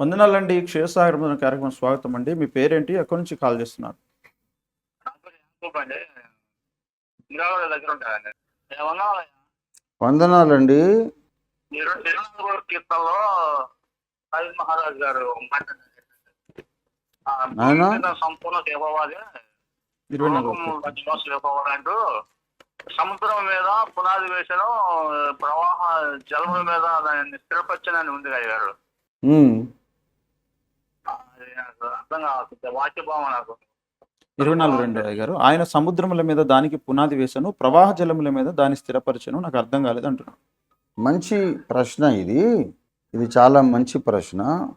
వందనాలండి. క్షీరసాగర్ కార్యక్రమం స్వాగతం అండి. మీ పేరేంటి? ఎక్కడి నుంచి కాల్ చేస్తున్నారు? వందనాలండి. మహారాజ్ గారు సంపూర్ణ అంటూ సముద్రం మీద పునాది వేసను ప్రవాహ జలముల మీద దాన్ని స్థిరపరచనని ఉంది అది నాకు అర్థం కావాలి వాక్యభావం నాకు ఇరవై నాలుగు రెండు గారు ఆయన సముద్రముల మీద దానికి పునాది వేశాను ప్రవాహ జలముల మీద దాన్ని స్థిరపరచను. నాకు అర్థం కాలేదు అంటున్నాను మంచి ప్రశ్న ఇది. ఇది చాలా మంచి ప్రశ్న.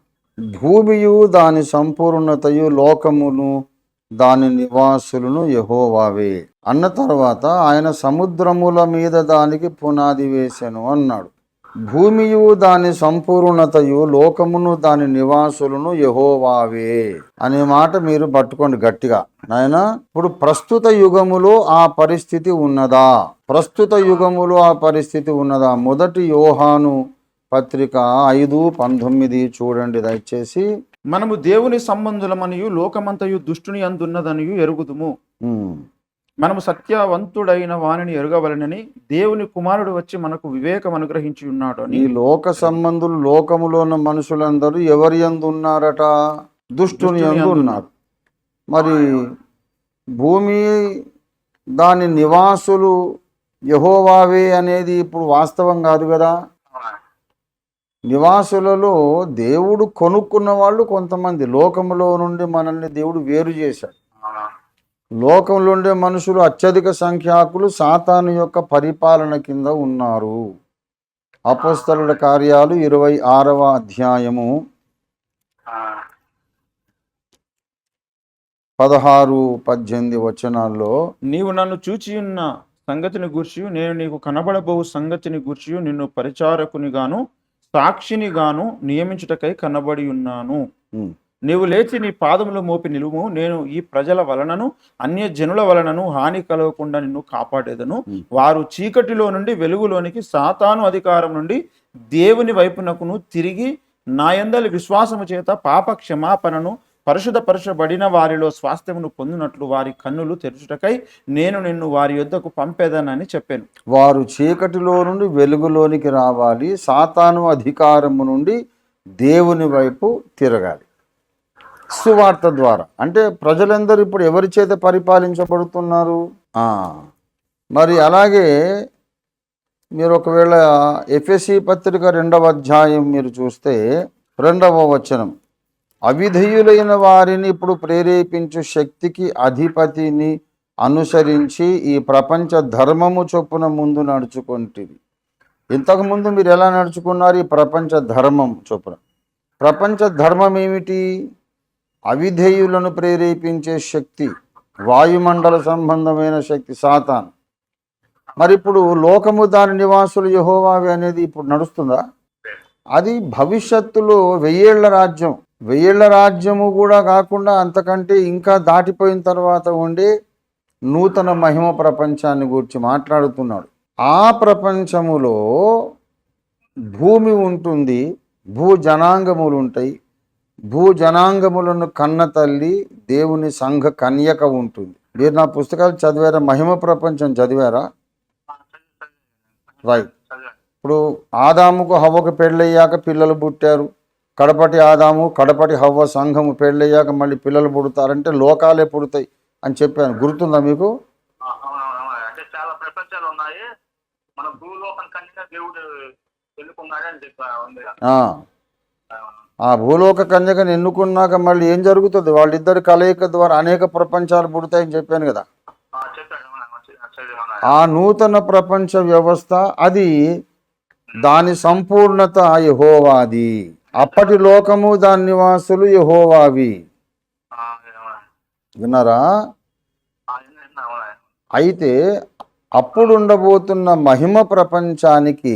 భూమియు దాని సంపూర్ణతయు లోకమును దాని నివాసులను యహోవావే. అన్న తర్వాత ఆయన సముద్రముల మీద దానికి పునాది వేశాను అన్నాడు. భూమియు దాని సంపూర్ణతయు లోకమును దాని నివాసులను యహోవావే అనే మాట మీరు పట్టుకోండి గట్టిగా. నాయన ఇప్పుడు ప్రస్తుత యుగములో ఆ పరిస్థితి ఉన్నదా? ప్రస్తుత యుగములో ఆ పరిస్థితి ఉన్నదా? మొదటి యోహాను పత్రిక ఐదు పంతొమ్మిది చూడండి దయచేసి. మనము దేవుని సంబంధులమనియు లోకమంతయు దుష్టుని అందున్నదనియు ఎరుగుదుము. మనము సత్యవంతుడైన వానిని ఎరుగవలనని దేవుని కుమారుడు వచ్చి మనకు వివేకం అనుగ్రహించి ఉన్నాడు అని. ఈ లోక సంబంధులు లోకములో ఉన్న మనుషులందరూ ఎవరి యందు ఉన్నారట? దుష్టుని యందు. ఉన్నారు. మరి భూమి దాని నివాసులు యహోవావే అనేది ఇప్పుడు వాస్తవం కాదు కదా? నివాసులలో దేవుడు కొనుక్కున్న వాళ్ళు కొంతమంది. లోకములో నుండి మనల్ని దేవుడు వేరు చేశాడు? లోకంలో ఉండే మనుషులు అత్యధిక సంఖ్యాకులు సాతాను యొక్క పరిపాలన కింద ఉన్నారు. అపస్తలుల కార్యాలు ఇరవై ఆరవ అధ్యాయము. పదహారు పద్దెనిమిది వచనాల్లో నీవు నన్ను చూచియున్న సంగతిని గూర్చి నేను నీకు కనబడబోవు సంగతిని గూర్చి నిన్ను పరిచారకునిగాను సాక్షినిగాను నియమించుటకై కనబడి ఉన్నాను. నీవు లేచి నీ పాదములు మోపి నిలువు. నేను ఈ ప్రజల వలనను అన్య జనుల వలనను హాని కలగకుండా నిన్ను కాపాడేదను. వారు చీకటిలో నుండి వెలుగులోనికి సాతాను అధికారం నుండి దేవుని వైపునకును తిరిగి నాయందలి విశ్వాసము చేత పాప క్షమాపణను పరిశుద్ధపరచబడిన వారిలో స్వాస్థ్యమును పొందినట్లు వారి కన్నులు తెరుచుటకై నేను నిన్ను వారి యొద్దకు పంపేదనని చెప్పాను. వారు చీకటిలో నుండి వెలుగులోనికి రావాలి సాతాను అధికారము నుండి దేవుని వైపు తిరగాలి. సువార్త ద్వారా. అంటే ప్రజలందరూ ఇప్పుడు ఎవరి చేత పరిపాలించబడుతున్నారు? మరి అలాగే మీరు ఒకవేళ ఎఫ్ఎస్సి పత్రిక రెండవ అధ్యాయం మీరు చూస్తే రెండవ వచనం. అవిధేయులైన వారిని ఇప్పుడు ప్రేరేపించు శక్తికి అధిపతిని అనుసరించి ఈ ప్రపంచ ధర్మము చొప్పున ముందు నడుచుకుంటుంది ఇంతకుముందు మీరు ఎలా నడుచుకున్నారు? ఈ ప్రపంచ ధర్మం చొప్పున. ప్రపంచ ధర్మం ఏమిటి? అవిధేయులను ప్రేరేపించే శక్తి వాయుమండల సంబంధమైన శక్తి సాతాన్. మరి ఇప్పుడు లోకము దాని నివాసులు యహోవావి అనేది ఇప్పుడు నడుస్తుందా? అది భవిష్యత్తులో వెయ్యేళ్ళ రాజ్యం. వెయ్యేళ్ళ రాజ్యము కూడా కాకుండా అంతకంటే ఇంకా దాటిపోయిన తర్వాత ఉండే నూతన మహిమ ప్రపంచాన్ని గురించి మాట్లాడుతున్నాడు. ఆ ప్రపంచములో భూమి ఉంటుంది భూ జనాంగములు ఉంటాయి భూ జనాంగములను కన్న తల్లి దేవుని సంఘ కన్యక ఉంటుంది. మీరు నా పుస్తకాలు చదివారా? మహిమ ప్రపంచం చదివారా. రైట్. ఇప్పుడు ఆదాముకు హవ్వకు పెళ్ళయ్యాక పిల్లలు పుట్టారు. కడపటి ఆదాము కడపటి హవ్వ సంఘము పెళ్ళయ్యాక మళ్ళీ పిల్లలు పుడతారంటే లోకాలే పుడతాయి అని చెప్పాను. గుర్తుందా మీకు? ఆ, అవునవును. అంటే చాలా ప్రపంచాలు ఉన్నాయి. మన భూలోకం కన్నా దేవుడు ఆ, భూలోక కన్యకను ఎన్నుకున్నాక మళ్ళీ ఏం జరుగుతుంది? వాళ్ళిద్దరి కలయిక ద్వారా అనేక ప్రపంచాలు పుడతాయని చెప్పాను కదా. ఆ, నూతన ప్రపంచ వ్యవస్థ అది దాని సంపూర్ణత యహోవాది. అప్పటి లోకము దాని నివాసులు యహోవావి. విన్నారా. అయితే అప్పుడు ఉండబోతున్న మహిమ ప్రపంచానికి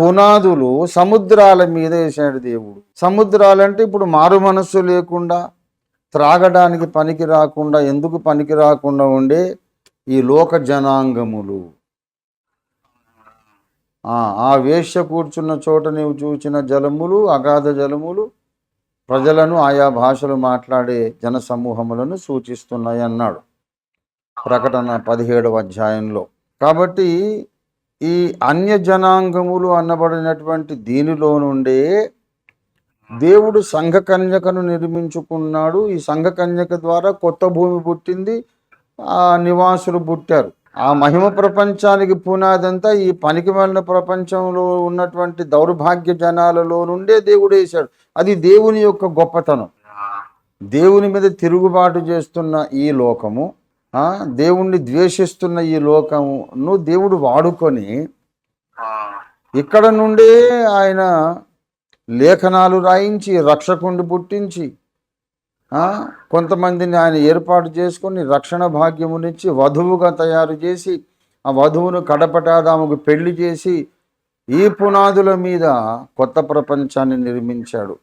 పునాదులు సముద్రాల మీద వేసాడు దేవుడు. సముద్రాలంటే ఇప్పుడు మారు మనస్సు లేకుండా త్రాగడానికి పనికి రాకుండా ఎందుకు పనికి రాకుండా ఉండే ఈ లోక జనాంగములు. ఆ, వేష్య కూర్చున్న చోట నీవు చూచిన జలములు అగాధ జలములు ప్రజలను ఆయా భాషలు మాట్లాడే జన సమూహములను సూచిస్తున్నాయి అన్నాడు ప్రకటన పదిహేడవ అధ్యాయంలో. కాబట్టి ఈ అన్య జనాంగములు అనబడినటువంటి దీనిలో నుండే దేవుడు సంఘ కన్యకను నిర్మించుకున్నాడు. ఈ సంఘ కన్యక ద్వారా కొత్త భూమి పుట్టింది. ఆ నివాసులు పుట్టారు. ఆ మహిమ ప్రపంచానికి పునాదంతా ఈ పనికి వెళ్ళిన ప్రపంచంలో ఉన్నటువంటి దౌర్భాగ్య జనాలలో నుండే దేవుడు వేశాడు. అది దేవుని యొక్క గొప్పతనం. దేవుని మీద తిరుగుబాటు చేస్తున్న ఈ లోకము. దేవుణ్ణి ద్వేషిస్తున్న ఈ లోకమును దేవుడు వాడుకొని ఇక్కడ నుండే ఆయన లేఖనాలు రాయించి రక్షకుణ్ణి పుట్టించి కొంతమందిని ఆయన ఏర్పాటు చేసుకొని రక్షణ భాగ్యమునిచ్చి వధువుగా తయారు చేసి ఆ వధువును కడపటాదాముకు పెళ్ళి చేసి ఈ పునాదుల మీద కొత్త ప్రపంచాన్ని నిర్మించాడు.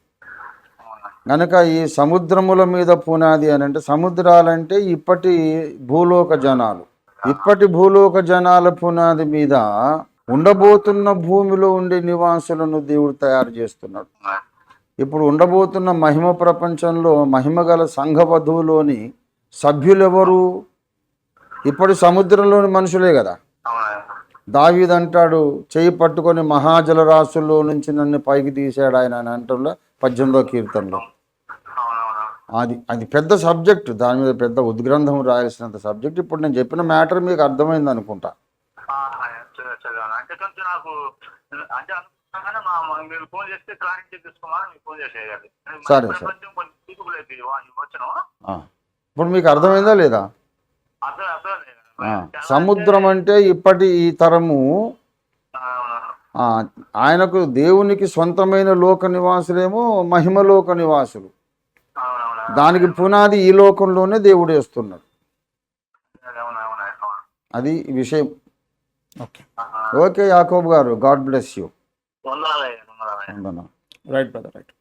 కనుక ఈ సముద్రముల మీద పునాది అని అంటే సముద్రాలంటే ఇప్పటి భూలోక జనాలు. ఇప్పటి భూలోక జనాల పునాది మీద ఉండబోతున్న భూమిలో ఉండే నివాసులను దేవుడు తయారు చేస్తున్నాడు. ఇప్పుడు ఉండబోతున్న మహిమ ప్రపంచంలో మహిమ గల సంఘవధువులోని సభ్యులెవరు? ఇప్పటి సముద్రంలోని మనుషులే కదా. దావీదంటాడు చేయి పట్టుకొని మహాజలరాశుల్లో నుంచి నన్ను పైకి తీశాడు ఆయన అని అంటున్నా పద్దెనిమిదో కీర్తనలో. అది అది పెద్ద సబ్జెక్ట్. దాని మీద పెద్ద ఉద్గ్రంథం రాయాల్సినంత సబ్జెక్ట్. ఇప్పుడు నేను చెప్పిన మ్యాటర్ మీకు అర్థమైంది అనుకుంటా. అంటే కొంచెం నాకు అంటే అనుకున్నాగానే మా మా- మీరు ఫోన్ చేస్తే క్లారిటీ తీసుకోమని మీకు ఫోన్ చేసేయాలి సరే, సరే. ఇప్పుడు మీకు అర్థమైందా లేదా. సముద్రం అంటే ఇప్పటి ఈ తరము ఆయనకు దేవునికి సొంతమైన లోక నివాసులేమో మహిమలోక నివాసులు. అవునవునా దానికి పునాది ఈ లోకంలోనే దేవుడు వేస్తున్నాడు. అది విషయం. ఓకే. ఓకే యాకోబ్ గారు God bless you. Right brother right.